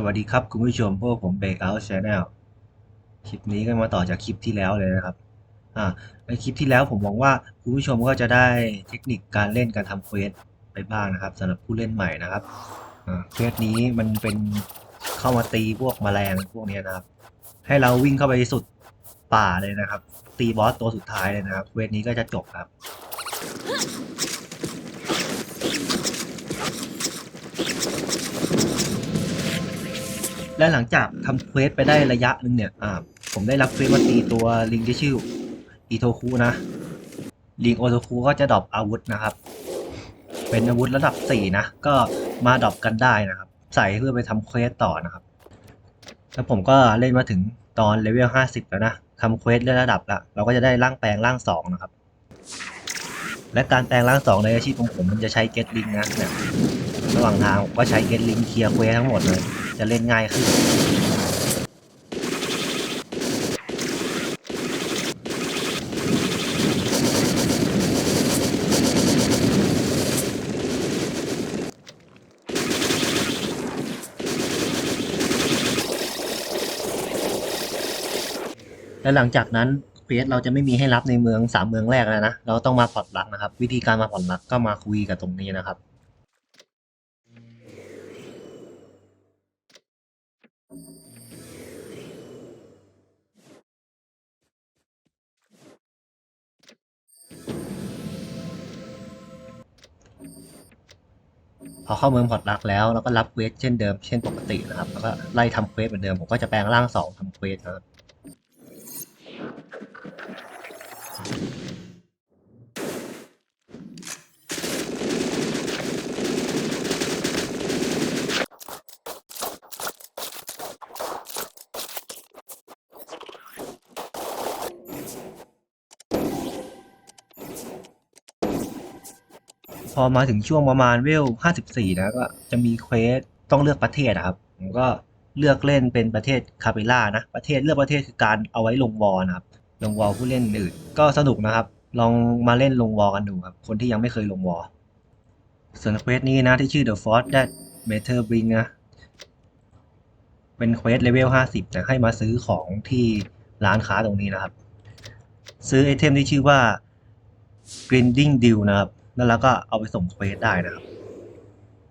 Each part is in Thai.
สวัสดีครับคุณผู้ชมพวกผมเบรกเอาท์ชาแนลคลิปนี้ก็มาต่อจากคลิปที่แล้วเลยนะครับอ่าในคลิปที่แล้วผมหวังว่าคุณผู้ชมก็จะได้เทคนิคการเล่นการทำเควสไปบ้างนะครับสำหรับผู้เล่นใหม่นะครับอ่าเควสนี้มันเป็นเข้ามาตีพวกแมลงพวกนี้นะครับ ให้เราวิ่งเข้าไปสุดป่าเลยนะครับ ตีบอสตัวสุดท้ายเลยนะครับเควสนี้ก็จะจบครับ และหลังจากทำเควสไปได้ระยะหนึ่งเนี่ยอ่าผมได้รับเควสมาตีตัวลิงที่ชื่ออีโทคุนะ ลิงโอโทคุก็จะดรอปอาวุธนะครับ เป็นอาวุธระดับสี่นะ ก็มาดรอปกันได้นะครับ ใส่เพื่อไปทำเควสต่อนะครับ แล้วผมก็เล่นมาถึงตอนเลเวลห้าสิบแล้วนะทำเควสเลื่อนระดับละเราก็จะได้ร่างแปลงร่างสองนะครับ และการแปลงร่างสองในอาชีพของผมมันจะใช้เกตลิงนะเนี่ยระหว่างทางผมก็ใช้เกตลิงเคลียร์เควสทั้งหมดเลย จะเล่นง่ายขึ้น และหลังจากนั้นเควสเราจะไม่มีให้รับในเมืองสามเมืองแรกแล้วนะ เราต้องมาผ่อนรักนะครับ วิธีการมาผ่อนรักก็มาคุยกับตรงนี้นะครับ พอเข้าเมืองพอร์ตรักแล้วเราก็รับเควสเช่นเดิมเช่นปกตินะครับ แล้วก็ไล่ทำเควสเหมือนเดิม ผมก็จะแปลงร่างสองทำเควสนะครับ อมาถึงช่วงประมาณเวล54นะก็จะมีเควสต้องเลือกประเทศนะครับ ผมก็เลือกเล่นเป็นประเทศคาเปล่านะ ประเทศเลือกประเทศคือการเอาไว้ลงวอลนะครับ ลงวอลผู้เล่นอื่น ก็สนุกนะครับ ลองมาเล่นลงวอลกันดูครับ คนที่ยังไม่เคยลงวอลส่วนเควสนี้นะที่ชื่อ The Force That Matter Bring นะ เป็นเควสเลเวล50นะให้มาซื้อของที่ร้านค้าตรงนี้นะครับ ซื้อไอเทมที่ชื่อว่า grinding deal นะครับ แล้วเราก็เอาไปส่งเควสได้นะครับ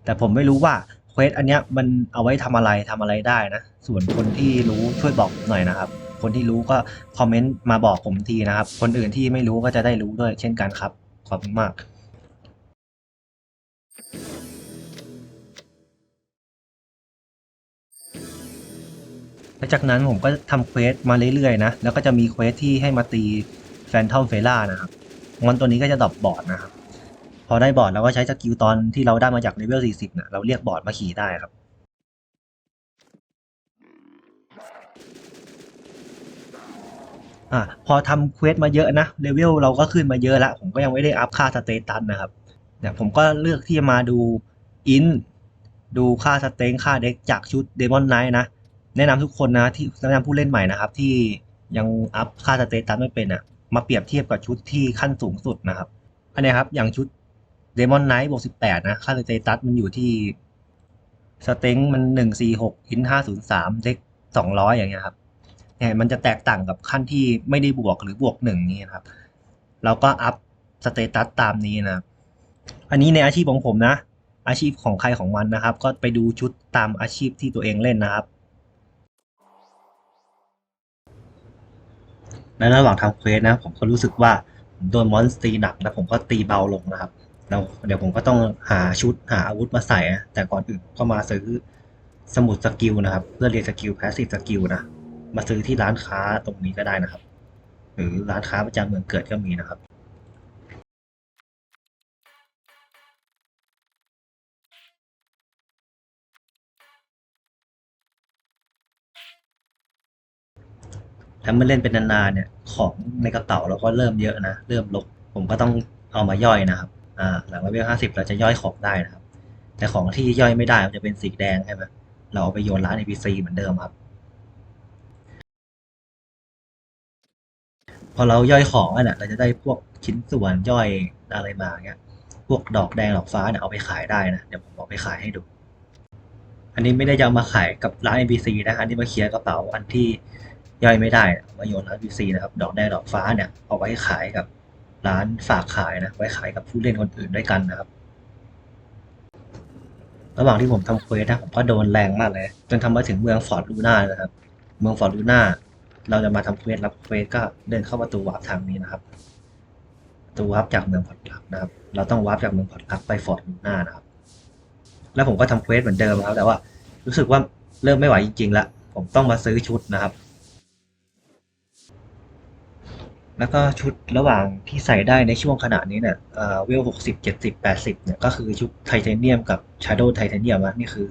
แต่ผมไม่รู้ว่าเควสอันเนี้ยมันเอาไว้ทำอะไรทำอะไรได้นะ ส่วนคนที่รู้ช่วยบอกหน่อยนะครับ คนที่รู้ก็คอมเมนต์มาบอกผมทีนะครับ คนอื่นที่ไม่รู้ก็จะได้รู้ด้วยเช่นกันครับ ขอบคุณมากหลังจากนั้นผมก็ทำเควสมาเรื่อยๆนะ แล้วก็จะมีเควสที่ให้มาตีแฟนทอมเฟล่านะครับ มอนตัวนี้ก็จะดรอปบอร์ดนะครับ พอได้บอร์ดเราก็ใช้สกิลตอนที่เราได้มาจากเลเวล 40เนี่ยเราเรียกบอร์ดมาขี่ได้ครับ อะพอทำเควสมาเยอะนะเลเวลเราก็ขึ้นมาเยอะล้วผมก็ยังไม่ได้อัพค่าสเตตัสนะครับเนี่ยผมก็เลือกที่จะมาดูอินดูค่าสเต็งค่าเด็กจากชุดเดมอนไนท์นะ แนะนำทุกคนนะที่แนะนำผู้เล่นใหม่นะครับ ที่ยังอัพค่าสเตตัสไม่เป็นอะมาเปรียบเทียบกับชุดที่ขั้นสูงสุดนะครับ อันนี้ครับอย่างชุด เดมอนไนท์บวกสิบแปดนะ ค่าสเตตัสมันอยู่ที่สเต็งมันหนึ่งสี่หกอินห้าศูนย์สามเด็กสองร้อยอย่างเงี้ยครับเนี่ยมันจะแตกต่างกับขั้นที่ไม่ได้บวกหรือบวกหนึ่งนี่นะครับ เราก็อัพสเตตัสตามนี้นะ อันนี้ในอาชีพของผมนะ อาชีพของใครของมันนะครับ ก็ไปดูชุดตามอาชีพที่ตัวเองเล่นนะครับในระหว่างทำเควสนะ ผมก็รู้สึกว่าโดนมอนสตีหนักแล้วผมก็ตีเบาลงนะครับ แล้วเดี๋ยวผมก็ต้องหาชุดหาอาวุธมาใส่นะแต่ก่อนอื่นก็มาซื้อสมุดสกิลนะครับ เพื่อเรียนสกิลแพสซีฟสกิลนะ มาซื้อที่ร้านค้าตรงนี้ก็ได้นะครับ หรือร้านค้าประจำเมืองเกิดก็มีนะครับถ้ามันเล่นเป็นนานๆเนี่ย ของในกระเป๋าเราก็เริ่มเยอะนะ เริ่มลกผมก็ต้องเอามาย่อยนะครับ หลังเลเวลห้าสิบเราจะย่อยของได้นะครับ แต่ของที่ย่อยไม่ได้มันจะเป็นสีแดงใช่ไหมเราเอาไปโยนร้าน NPC เหมือนเดิมครับ พอเราย่อยของอะเนี่ยเราจะได้พวกชิ้นส่วนย่อยอะไรมาเงี้ย พวกดอกแดงดอกฟ้าเนี่ยเอาไปขายได้นะ เดี๋ยวผมเอาไปขายให้ดู อันนี้ไม่ได้จะมาขายกับร้าน NPC นะอันนี้มาเคลียร์กระเป๋าอันที่ย่อยไม่ได้มาโยนร้าน NPC นะครับ ดอกแดงดอกฟ้าเนี่ยเอาไว้ขายกับ ร้านฝากขายนะ ไว้ขายกับผู้เล่นคนอื่นด้วยกันนะครับ ระหว่างที่ผมทำเควสนะผมก็โดนแรงมากเลย จนทำมาถึงเมืองฟอร์ดลูน่านะครับ เมืองฟอร์ดลูน่าเราจะมาทำเควสรับเควสก็เดินเข้าประตูวาร์ปทางนี้นะครับประตูวาร์ปจากเมืองพอร์ตลักนะครับ เราต้องวาร์ปจากเมืองพอร์ตลักไปฟอร์ดลูน่านะครับ แล้วผมก็ทำเควสเหมือนเดิมครับ แต่ว่ารู้สึกว่าเริ่มไม่ไหวจริงๆละผมต้องมาซื้อชุดนะครับ แล้วก็ชุดระหว่างที่ใส่ได้ในช่วงขณะนี้เนี่ยเวลหกสิบเจ็ดสิบแปดสิบเนี่ยก็คือชุดไทเทเนียมกับชาร์โดไทเทเนียมนะนี่คือ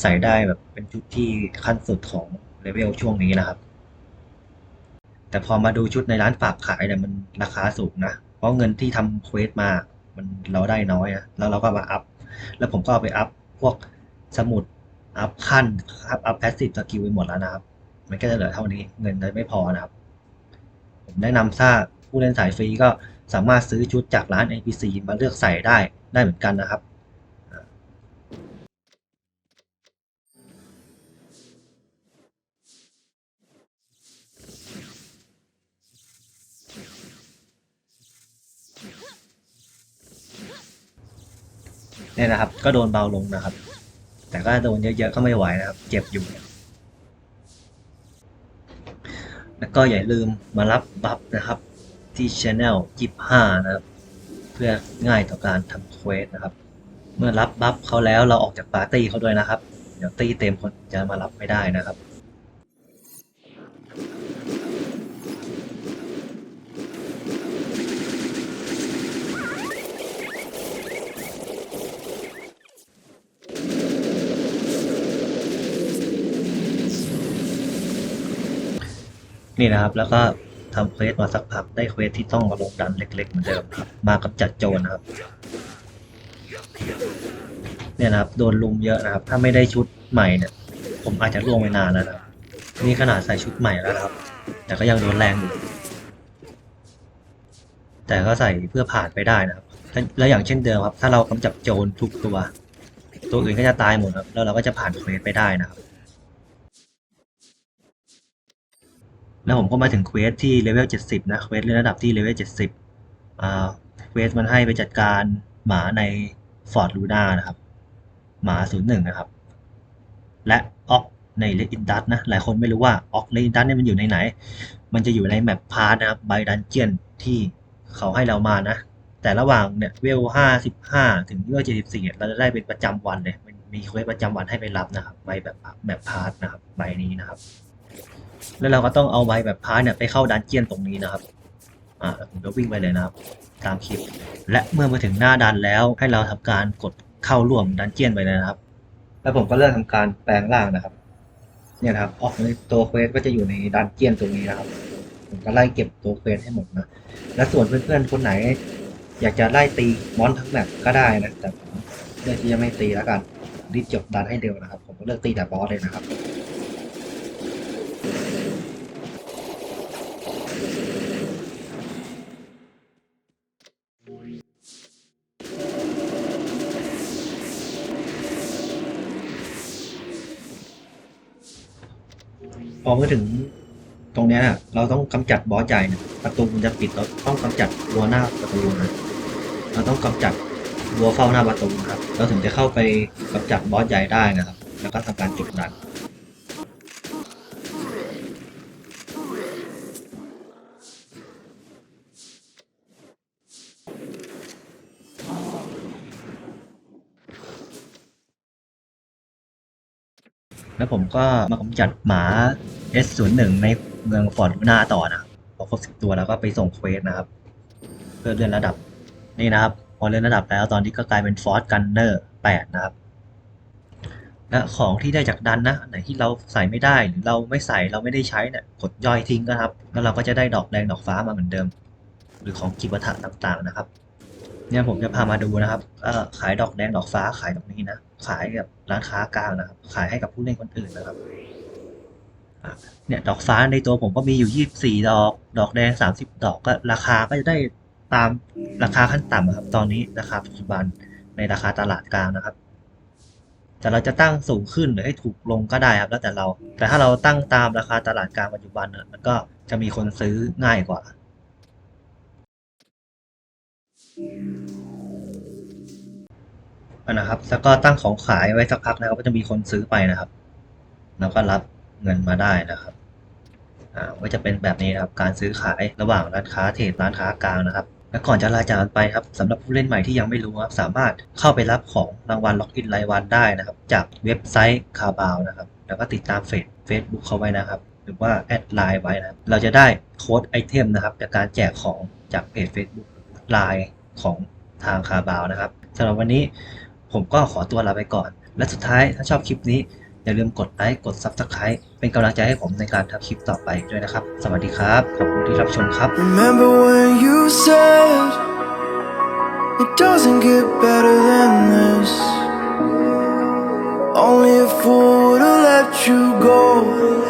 ใส่ได้แบบเป็นชุดที่ขั้นสุดของเลเวลช่วงนี้นะครับ แต่พอมาดูชุดในร้านฝากขายเนี่ยมันราคาสูงนะ เพราะเงินที่ทำเควสมามันเราได้น้อยนะแล้วเราก็มาอัพ แล้วผมก็เอาไปอัพพวกสมุดอัพขั้นอัพอัพแพสซีฟสกิลไปหมดแล้วนะครับ มันก็จะเหลือเท่านี้เงินเลยไม่พอนะครับ ผมแนะนำถ้าผู้เล่นสายฟรีก็สามารถซื้อชุดจากร้าน NPC มาเลือกใส่ได้ได้เหมือนกันนะครับเนี่ยนะครับ ก็โดนเบาลงนะครับ แต่ก็โดนเยอะๆก็ไม่ไหวนะครับ เจ็บอยู่ แล้ว ก็อย่าลืมมารับบัฟนะครับที่ Channel 25 นะครับ เพื่อง่ายต่อการทำเควสนะครับ เมื่อรับบัฟเขาแล้วเราออกจากปาร์ตี้เขาด้วยนะครับ เดี๋ยวตีเต็มคนจะมารับไม่ได้นะครับ นี่นะครับ แล้วก็ทำเควสมาสักพักได้เควสที่ต้องมาลงดันเล็กๆเหมือนเดิมครับ มากับจัดโจรนะครับ เนี่ยนะครับ โดนลุมเยอะนะครับ ถ้าไม่ได้ชุดใหม่เนี่ย ผมอาจจะล่วงไปนานแล้วนะครับ นี่ขนาดใส่ชุดใหม่แล้วนะครับ แต่ก็ยังโดนแรงอยู่ แต่ก็ใส่เพื่อผ่านไปได้นะครับ และอย่างเช่นเดิมครับ ถ้าเรากำจัดโจรทุกตัว ตัวอื่นก็จะตายหมดครับ แล้วเราก็จะผ่านเควสไปได้นะครับ แล้วผมก็มาถึงเควสที่เลเวล70 นะเควสเลนระดับที่เลเวล70อ่าเควสมันให้ไปจัดการหมาในฟอร์ดลูน่านะครับ หมา 01 นะครับ และออกในเลอินดัสนะ หลายคนไม่รู้ว่าออกเลอินดัสเนี่ยมันอยู่ในไหน มันจะอยู่ในแมปพาร์ทนะครับไบดันเจียนที่เขาให้เรามานะ แต่ระหว่างเนี่ยเวล 55 ถึงเวล74เนี่ยเราจะได้เป็นประจำวันเลยมันมีเควสประจำวันให้ไปรับนะครับใบแบบแบบพาร์ทนะครับใบนี้นะครับ แล้วเราก็ต้องเอาใบแบบพาร์ทเนี่ยไปเข้าดันเจียนตรงนี้นะครับ อ่าผมจะวิ่งไปเลยนะครับ ตามคลิป และเมื่อมาถึงหน้าดันแล้วให้เราทำการกดเข้าร่วมดันเจียนไปเลยนะครับ แล้วผมก็เริ่มทำการแปลงร่างนะครับ เนี่ยนะครับ ออกในตัวเควสก็จะอยู่ในดันเจียนตรงนี้นะครับ ผมก็ไล่เก็บตัวเควสให้หมดนะ และส่วนเพื่อนๆคนไหน อยากจะไล่ตีมอนทั้งแมปก็ได้นะ แต่ผมเลือกที่จะไม่ตีแล้วกันรีบจบดันให้เร็วนะครับ ผมก็เลือกตีแต่บอสเลยนะครับ พอมาถึงตรงเนี้ยนะเราต้องกำจัดบอสใหญ่นะประตูมันจะปิดเราต้องกำจัดวัวหน้าประตูนะเราต้องกำจัดวัวเฝ้าหน้าประตูนะครับ เราถึงจะเข้าไปกำจัดบอสใหญ่ได้นะครับ แล้วก็ทำการจุดดัน แล้วผมก็มากำจัดหมา S01 ในเมืองฟอร์ดลูน่าต่อนะพอครบสิบตัวแล้วก็ไปส่งเควสนะครับ เพื่อเลื่อนระดับนี่นะครับ พอเลื่อนระดับแล้วตอนนี้ก็กลายเป็นฟอร์ e กันเนอร์8นะครับและของที่ได้จากดันนะไหนที่เราใส่ไม่ได้หรือเราไม่ใส่เราไม่ได้ใช้เนี่ยกดย่อยทิ้งนะครับ แล้วเราก็จะได้ดอกแดงดอกฟ้ามาเหมือนเดิม หรือของกิบวัฏต่างๆนะครับ เนี่ยผมจะพามาดูนะครับก็ขายดอกแดงดอกฟ้าขายตรงนี้นะ ขายกับร้านค้ากลางนะครับ ขายให้กับผู้เล่นคนอื่นนะครับเนี่ยดอกฟ้าในตัวผมก็มีอยู่24ดอก ดอกแดง30ดอกก็ราคาก็จะได้ตามราคาขั้นต่ำอะครับ ตอนนี้ราคาปัจจุบันในราคาตลาดกลางนะครับ แต่เราจะตั้งสูงขึ้นหรือให้ถูกลงก็ได้ครับแล้วแต่เรา แต่ถ้าเราตั้งตามราคาตลาดกลางปัจจุบันน่ะมันก็จะมีคนซื้อง่ายกว่า อั นะครับ แล้วก็ตั้งของขายไว้สักพักนะครับ ก็จะมีคนซื้อไปนะครับ แล้วก็รับเงินมาได้นะครับ อ่าก็จะเป็นแบบนี้นะครับ การซื้อขายระหว่างร้านค้าเทรดร้านค้ากลางนะครับ และก่อนจะลาจากกันไปครับสำหรับผู้เล่นใหม่ที่ยังไม่รู้ครับ สามารถเข้าไปรับของรางวัลล็อกอินรายวันได้นะครับ จากเว็บไซต์คาบาวนะครับ แล้วก็ติดตามเฟซเฟซบุ๊กเขาไว้นะครับ หรือว่าแอดไลน์ไว้นะครับเราจะได้โค้ดไอเทมนะครับ จากการแจกของจากเพจ Facebook ไลน์ ของทางคาบาวนะครับสำหรับวันนี้ผมก็ขอตัวลาไปก่อน และสุดท้ายถ้าชอบคลิปนี้ อย่าลืมกดไลค์กด Subscribe เป็นกำลังใจให้ผมในการทำคลิปต่อไปด้วยนะครับ สวัสดีครับ ขอบคุณที่รับชมครับ Remember when you said it doesn't get better than this? Only a fool would have let you go.